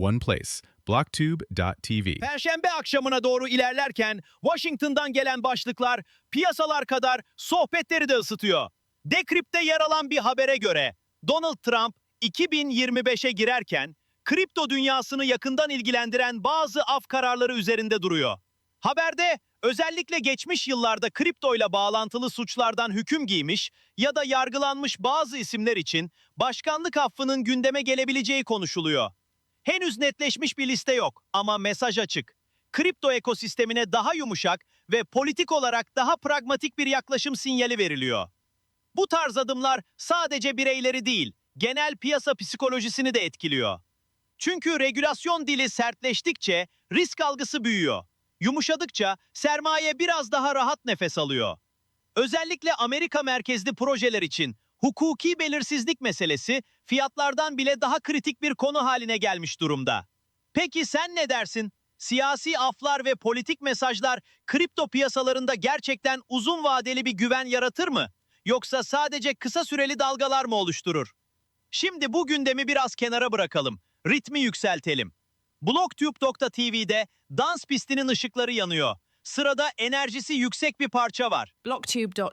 one place. Blocktube.tv. Perşembe akşamına doğru ilerlerken Washington'dan gelen başlıklar piyasalar kadar sohbetleri de ısıtıyor. Decrypt'te yer alan bir habere göre Donald Trump 2025'e girerken kripto dünyasını yakından ilgilendiren bazı af kararları üzerinde duruyor. Haberde özellikle geçmiş yıllarda kripto ile bağlantılı suçlardan hüküm giymiş ya da yargılanmış bazı isimler için başkanlık affının gündeme gelebileceği konuşuluyor. Henüz netleşmiş bir liste yok ama mesaj açık. Kripto ekosistemine daha yumuşak ve politik olarak daha pragmatik bir yaklaşım sinyali veriliyor. Bu tarz adımlar sadece bireyleri değil, genel piyasa psikolojisini de etkiliyor. Çünkü regülasyon dili sertleştikçe risk algısı büyüyor. Yumuşadıkça sermaye biraz daha rahat nefes alıyor. Özellikle Amerika merkezli projeler için hukuki belirsizlik meselesi fiyatlardan bile daha kritik bir konu haline gelmiş durumda. Peki sen ne dersin? Siyasi aflar ve politik mesajlar kripto piyasalarında gerçekten uzun vadeli bir güven yaratır mı? Yoksa sadece kısa süreli dalgalar mı oluşturur? Şimdi bu gündemi biraz kenara bırakalım. Ritmi yükseltelim. Blocktube.tv'de dans pistinin ışıkları yanıyor. Sırada enerjisi yüksek bir parça var. Blocktube.tv